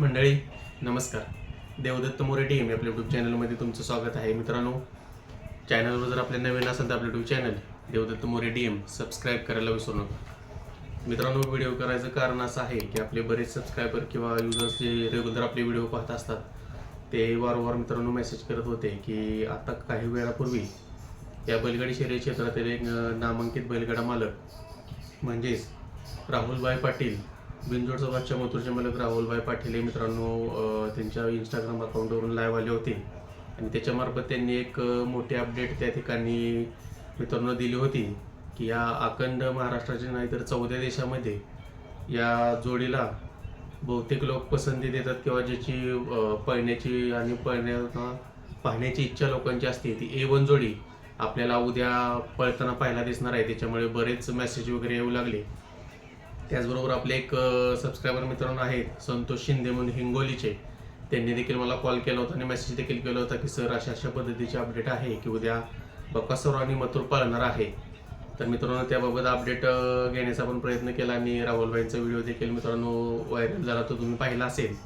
मंडळी नमस्कार. Devdatt More T M आपल्या यूट्यूब चॅनलमध्ये तुमचं स्वागत आहे. मित्रांनो चॅनलवर जर आपल्या नवीन असेल तर आपलं YouTube channel Devdatta More T M subscribe करायला विसरू नका. मित्रांनो व्हिडिओ करायचं कारण असं आहे की आपले बरेच सबस्क्रायबर किंवा युजर्स जे रेग्युलर आपले व्हिडिओ पाहत असतात ते वारंवार मित्रांनो मेसेज करत होते की आता काही वेळापूर्वी या बैलगाडी शर्यत क्षेत्रातील एक नामांकित बैलगाडा मालक म्हणजेच राहुलभाई पाटील बिनजोडचा बादशा मथुरचे मालक राहुलभाई पाटील हे मित्रांनो त्यांच्या इंस्टाग्राम अकाउंटवरून लाईव्ह आले होते. आणि त्याच्यामार्फत त्यांनी एक मोठी अपडेट त्या ठिकाणी मित्रांनो दिली होती की या अखंड महाराष्ट्राचे नाही तर चौथ्या देशामध्ये या जोडीला बहुतेक लोक पसंती देतात किंवा ज्याची पळण्याची आणि पळण्या पाहण्याची इच्छा लोकांची असते. ती ए वन जोडी आपल्याला उद्या पळताना पाहायला दिसणार आहे. त्याच्यामुळे बरेच मेसेज वगैरे येऊ लागले. त्याचबरोबर आपले एक सबस्क्रायबर मित्रांनो आहेत संतोष शिंदे म्हणून हिंगोलीचे. त्यांनी देखील मला कॉल केला होता आणि मेसेज देखील केला होता की सर अशा अशा पद्धतीचे अपडेट आहे की उद्या बकासोर आणि मथुर पाळणार आहे. तर मित्रांनो त्याबाबत अपडेट घेण्याचा पण प्रयत्न केला आणि राहुलबाईंचा व्हिडिओ देखील मित्रांनो व्हायरल झाला तो तुम्ही पाहिला असेल.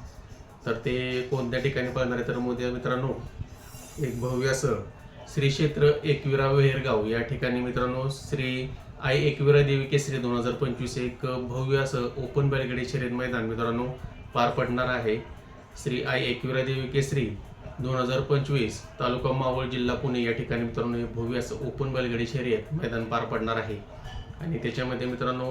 तर ते कोणत्या ठिकाणी पळणार आहे? तर मोदी मित्रांनो एक भव्य असं श्री क्षेत्र एकविरा वेहेरगाव या ठिकाणी मित्रांनो श्री आई एकविरा देवी केसरी दोन हजार पंचवीस एक भव्य असं ओपन बॅलगडी शर्यत मैदान मित्रांनो पार पडणार आहे. श्री आई एकविरा देवी केसरी दोन हजार पंचवीस तालुका मावळ जिल्हा पुणे या ठिकाणी मित्रांनो हे भव्य असं ओपन बैलगाडी शर्यत मैदान पार पडणार आहे. आणि त्याच्यामध्ये मित्रांनो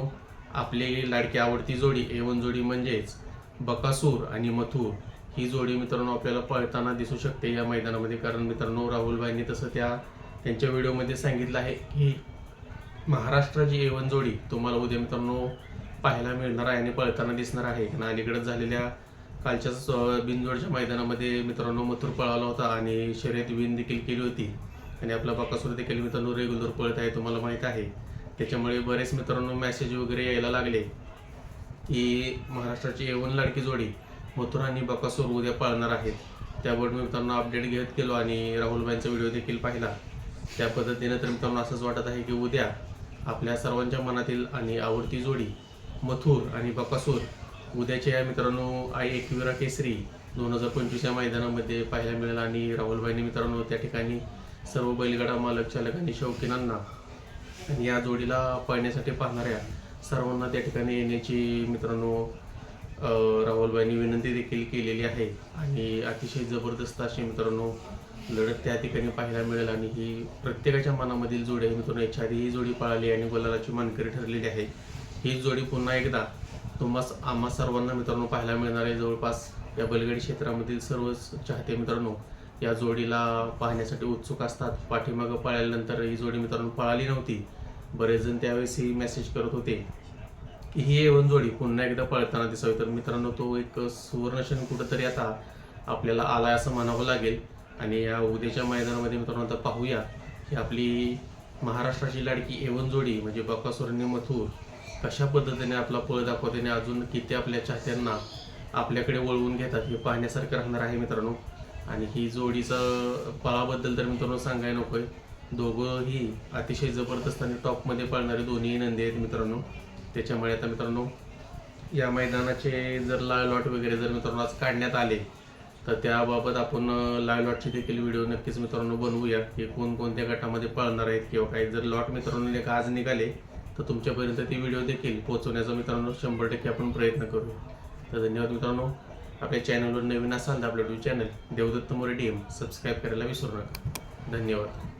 आपली लाडकी आवडती जोडी एवन जोडी म्हणजेच बकासूर आणि मथुर ही जोडी मित्रांनो आपल्याला पळताना दिसू शकते या मैदानामध्ये. कारण मित्रांनो राहुलबाईंनी तसं त्या त्यांच्या व्हिडिओमध्ये सांगितलं आहे की महाराष्ट्राची एवन जोडी तुम्हाला उद्या मित्रांनो पाहायला मिळणार आहे आणि पळताना दिसणार आहे. आणि अलीकडे झालेल्या कालच्याच बिनजोडच्या मैदानामध्ये मित्रांनो मथुर पळाला होता आणि शर्यत विन देखील केली होती. आणि आपला बकासूर देखील मित्रांनो रेग्युलर पळत आहे तुम्हाला माहीत आहे. त्याच्यामुळे बरेच मित्रांनो मेसेज वगैरे यायला लागले की महाराष्ट्राची एवन लाडकी जोडी मथुर आणि बकासूर उद्या पळणार आहेत. त्यावर मी मित्रांनो अपडेट घेत गेलो आणि राहुलबाईंचा व्हिडिओ देखील पाहिला. त्या पद्धतीने तर मित्रांनो असंच वाटत आहे की उद्या आपल्या सर्वांच्या मनातील आणि आवडती जोडी मथुर आणि बकासूर. उद्याच्या या मित्रांनो आई एकविरा केसरी. दोन हजार पंचवीस या मैदानामध्ये पाहायला मिळेल आणि राहुलबाईंनी मित्रांनो त्या ठिकाणी सर्व बैलगाडा मालक चालक आणि शौकीनांना आणि या जोडीला पाहण्यासाठी पाहणाऱ्या सर्वांना त्या ठिकाणी येण्याची मित्रांनो राहुलबाईंनी विनंती देखील केलेली आहे. आणि अतिशय जबरदस्त अशी मित्रांनो लढत त्या ठिकाणी पाहायला मिळेल आणि ही प्रत्येकाच्या मनामधील जोडी आहे. मित्रांनो याच्या आधी ही जोडी पळाली आणि गुलालाची मानकरी ठरलेली आहे. ही जोडी पुन्हा एकदा तुम्हा आम्हा सर्वांना मित्रांनो पाहायला मिळणार आहे. जवळपास या बलगडी क्षेत्रामधील सर्वच चाहते मित्रांनो या जोडीला पाहण्यासाठी उत्सुक असतात. पाठीमागं पळाल्यानंतर ही जोडी मित्रांनो पळाली नव्हती. बरेच जण त्यावेळेस ही मेसेज करत होते की ही एवन जोडी पुन्हा एकदा पळताना दिसावी. तर मित्रांनो तो एक सुवर्णक्षण कुठंतरी आता आपल्याला आलाय असं म्हणावं लागेल. आणि या उद्याच्या मैदानामध्ये मित्रांनो आता पाहूया की आपली महाराष्ट्राची लाडकी एवन जोडी म्हणजे बकासूर आणि मथुर कशा पद्धतीने आपला पळ दाखवते आणि अजून किती आपल्या चाहत्यांना आपल्याकडे वळवून घेतात हे पाहण्यासारखं राहणार आहे मित्रांनो. आणि ही जोडीचं पळाबद्दल तर मित्रांनो सांगायला नकोय. दोघंही अतिशय जबरदस्त आणि टॉपमध्ये पळणारे दोन्ही नंदी आहेत मित्रांनो. त्याच्यामुळे आता मित्रांनो या मैदानाचे जर लाय लॉट वगैरे जर मित्रांनो आज काढण्यात आले तर त्याबाबत आपण लाय लॉटचे देखील व्हिडिओ नक्कीच मित्रांनो बनवूया. की कोणकोणत्या गटामध्ये पळणार आहेत किंवा काही जर लॉट मित्रांनो एक आज निघाले तर तुमच्यापर्यंत ते व्हिडिओ देखील पोहोचवण्याचा मित्रांनो शंभर टक्के आपण प्रयत्न करूया तर धन्यवाद मित्रांनो. आपल्या चॅनलवर नवीन असाल तर आपलं YouTube channel Devdatta More D M subscribe करायला विसरू नका. धन्यवाद.